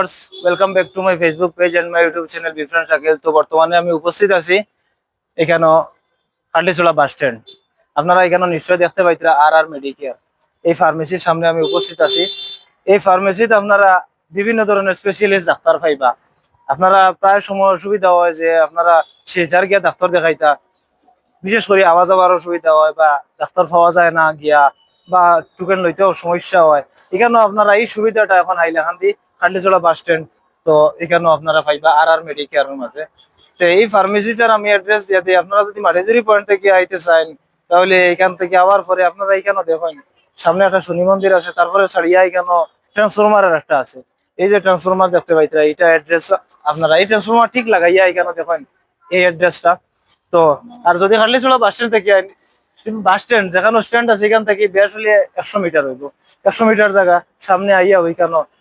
Viewers welcome back to my Facebook page and my YouTube channel befriend Shakil তো বর্তমানে আমি উপস্থিত আছি এখানে কান্ডিচোলা বাস স্ট্যান্ড। আপনারা এখানে নিশ্চয়ই দেখতে পাইতরা আর আর মেডিকেয়ার এই ফার্মেসির সামনে আমি উপস্থিত আছি। এই ফার্মেসিতে আপনারা বিভিন্ন ধরনের স্পেশালিস্ট ডাক্তার পাইবা। আপনারা প্রায় সময় অসুবিধা হয় যে আপনারা শিলচার গিয়া ডাক্তার দেখাইতা। বিশেষ করে আওয়া যাওয়ার অসুবিধা হয় বা ডাক্তার পাওয়া যায় না গিয়া বা টোকেন লইতেও সমস্যা হয়। এখানেও আপনারা এই সুবিধাটা এখন হাইলাকান্দি খান্ডিচোলা বাস স্ট্যান্ড তো এখানেও আপনারা পাইবা আর আর মেডিকেয়ারের মাঝে। তো এই ফার্মেসিটার আমি অ্যাড্রেস দিয়ে দিই। আপনারা যদি মারেজুরি পয়েন্ট থেকে আইতে চান, তাহলে এখান থেকে আবার পরে আপনারা এখানেও দেখেন, সামনে একটা শনি মন্দির আছে, তারপরে ছাড়িয়া এখানেও ট্রান্সফরমারের একটা আছে। এই যে ট্রান্সফরমার দেখতে পাইতরা এটা অ্যাড্রেস আপনারা, এই ট্রান্সফরমার ঠিক লাগাইয়া এখানে দেখেন, এই অ্যাড্রেসটা তো, আর যদি খান্ডিচোলা বাস স্ট্যান্ড থেকে আইন বাস স্ট্যান্ড যেখানে স্ট্যান্ড আছে, এখান থেকে হলে একশো মিটার হইব। একশো মিটার জায়গা, সামনে আইয়া ওইখানে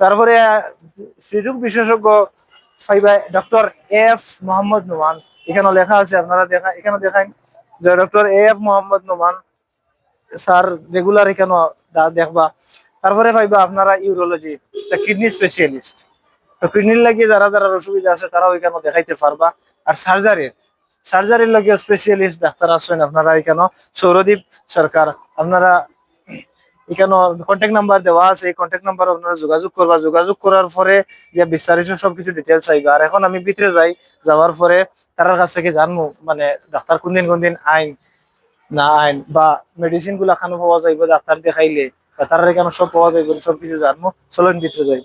তারপরে সুযোগ বিশেষজ্ঞ পাইবা ডক্টর এফ মোহাম্মদ নোমান। এখানে লেখা আছে, আপনারা দেখা এখানে দেখান যে doctor F Mohammad Noman, sir regular এখানে দেখবা। তারপরে পাইবা আপনারা ইউরোলজি কিডনি স্পেশালিস্ট। তো কিডনির লাগিয়ে যারা যারা অসুবিধা আছে তারা ওইখানে দেখাইতে পারবা। আর সার্জারির সার্জারির লগে স্পেশালিস্ট ডাক্তার আছেন আপনারা এখানে সৌরদীপ সরকার, আপনারা এখানে কন্ট্যাক্ট নাম্বার দেওয়া আছে, এই কন্ট্যাক্ট নাম্বার আপনারা যোগাযোগ করবা। যোগাযোগ করার পরে যে বিস্তারিত সবকিছু ডিটেলস আইবা আর এখন আমি ভিতরে যাই, যাওয়ার পরে তার কাছ থেকে জানব মানে ডাক্তার কোনদিন কোনদিন আইন, না আইন, বা মেডিসিনগুলা খানো পাওয়া যাইব, ডাক্তার দেখাইলে তার এখানে সব পাওয়া যাইব, সবকিছু জানব। চলেন ভিতরে যাই।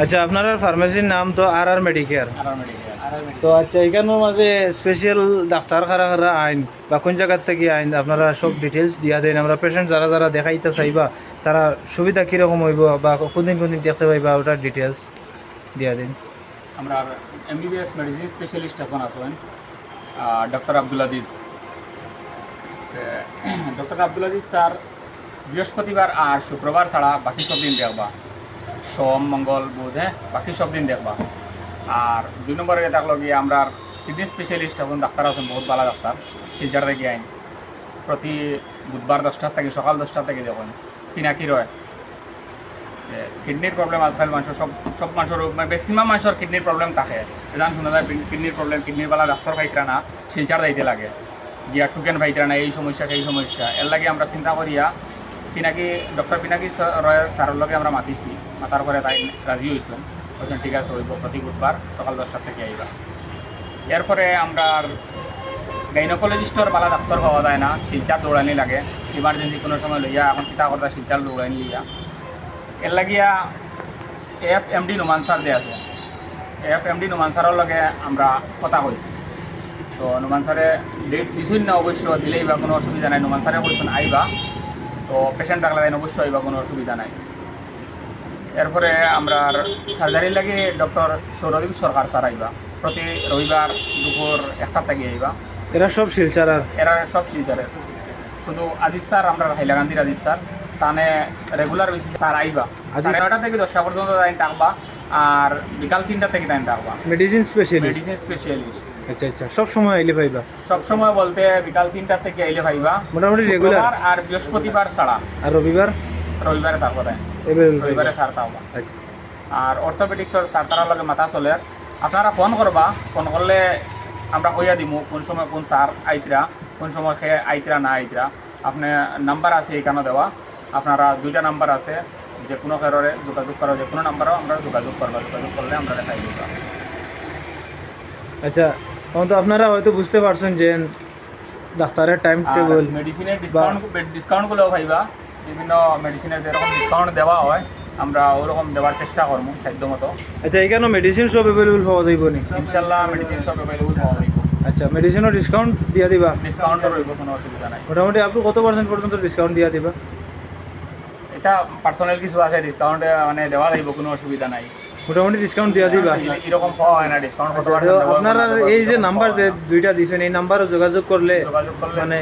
আচ্ছা আপনার ফার্মেসির নাম তো আর আর মেডিকেয়ার তো আচ্ছা এখানের মাঝে স্পেশাল ডাক্তার খারা খারা আইন বা কোন জায়গার থেকে আইন আপনারা সব ডিটেলস দিয়া দেন। আমরা পেশেন্ট যারা যারা দেখাইতে চাইবা তারা সুবিধা কীরকম হইব বা কোনদিন কোনদিন দেখতে পাইবা ওটার ডিটেলস দিয়া দিন। আমরা এমবিবিএস মেডিসিন স্পেশালিস্ট এখন আছেন doctor Abdul Aziz doctor Abdul Aziz sir বৃহস্পতিবার আর শুক্রবার ছাড়া বাকি সব দিন দেখবা। সোম, মঙ্গল, বুধ হ্যাঁ? বাকি সব দিন দেখবা। আর দুই নম্বরে থাকল গিয়ে আমরা কিডনি স্পেশালিস্ট এখন ডাক্তার আছেন, বহুত ভালো ডাক্তার, শিলচার থেকে আইন। প্রতি বুধবার দশটার থেকে, সকাল দশটার থেকে যখন পিনাকি রয়। কিডনির প্রবলেম আজকাল মানুষের সব সব মানুষের মানে ম্যাক্সিমাম মানুষের কিডনির প্রবলেম থাকে। জান শোনা যায় কিডনির প্রবলেম কিডনির বেলা ডাক্তার ভাইকরা না, শিলচার যাইতে লাগে। গিয়া টুকেন ভাইকরা না, এই সমস্যা, সেই সমস্যা। এর লাগে আমরা চিন্তা করিয়া পিনাকি ডক্টর পিনাকি রয়ের স্যারের লগে আমরা মাতিছি। মাতার পরে তাই রাজি হয়েছেন বলছেন ঠিক আছে, হইব প্রতি বুধবার সকাল দশটার থেকে আইবা এরপরে আমরা গাইনোকোলজিস্টর বালা ডাক্তার পাওয়া যায় না। শিলচার দৌড়ানি লাগে। ইমার্জেন্সি কোনো সময় লইয়া এখন চিন্তা করতা শিলচার দৌড়ানি লইয়া এর লাগিয়া F M D Noman sir যে আছে এফ এম ডি নোমান স্যারের লগে আমরা কথা কইছি তো নোমান স্যারে ডেট দিছুন না অবশ্য দিলেই বা কোনো অসুবিধা নাই। নোমান স্যারে কইছেন আইবা তো পেশেন্ট ডাকলে দেন অবশ্যই আইবা কোনো অসুবিধা নাই। এরপরে আমরা সার্জারির লাগে ডক্টর সৌরদীপ সরকার স্যার আইবা। প্রতি রবিবার দুপুর একটা থেকে আইবা। এরা সব শিলচার এরা সব ফিউচারে শুধু আজিজ স্যার আমরা হাইলাকান্দির আজিজ স্যার। তানে রেগুলার বেসিস স্যার আইবা। সাড়ে নটা থেকে দশটা পর্যন্ত টাইম থাকবা আর বিকাল তিনটা থেকে টাইম থাকবা মেডিসিন স্পেশালিস্ট মেডিসিন স্পেশালিস্ট আচ্ছা আচ্ছা। সব সময় আইলে পাইবা সবসময় বলতে বিকাল তিনটা থেকে আইলে পাইবা মোটামুটি রেগুলার আর বৃহস্পতিবার ছাড়া। আর রবিবার? রবিবারে টাইম রবিবারে পাইবা স্যার আচ্ছা। আর অর্থোপেডিক্সর স্যার তারার লগে মাথা চলে। আপনারা ফোন করবা ফোন করলে আমরা কইয়া দিমু কোন সময় কোন স্যার আইতরা কোন সময় সে আইতরা না আইতরা। আপনার নাম্বার আছে এখানে দেওয়া। আপনারা দুইটা নাম্বার আছে যে কোনো কারণে যোগাযোগ করা যে কোনো নাম্বারও আমরা যোগাযোগ করবা। যোগাযোগ করলে আমরা দেখাই দিব। আচ্ছা তখন তো আপনারা হয়তো বুঝতে পারছেন যে ডাক্তারের টাইম টেবিল মেডিসিনের ডিসকাউন্ট ডিসকাউন্টগুলোও পাইবা বিভিন্ন মেডিসিনের যেরকম ডিসকাউন্ট দেওয়া হয় আমরা ওরকম দেওয়ার চেষ্টা করব সাধ্য মতো। আচ্ছা এখানে মেডিসিন সব অ্যাভেলেবল পাওয়া যাইব নি ইনশাল্লাহ মেডিসিন সব অ্যাভেলেবল পাওয়া যাইব। আচ্ছা মেডিসিনও ডিসকাউন্ট দিয়া দিবা? ডিসকাউন্টও রইব কোনো অসুবিধা নাই। মোটামুটি আপনি কত পার্সেন্ট পর্যন্ত ডিসকাউন্ট দিয়া দিবা? এটা পার্সোনাল কিছু আছে ডিসকাউন্ট মানে দেওয়া যাইব কোনো অসুবিধা নাই। মোটামুটি ডিসকাউন্ট দিয়া দিবা। এরকম পাওয়া হয় না ডিসকাউন্ট কত তো আপনার আর এই যে নাম্বার যে দুইটা দিয়েছেন এই নাম্বারও যোগাযোগ করলে মানে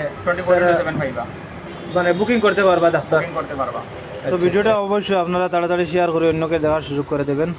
মানে বুকিং করতে পারবা ডাক্তার করতে পারবা। তো ভিডিওটা অবশ্যই আপনারা তাড়াতাড়ি শেয়ার করে অন্যকে দেওয়ার সুযোগ করে দেবেন।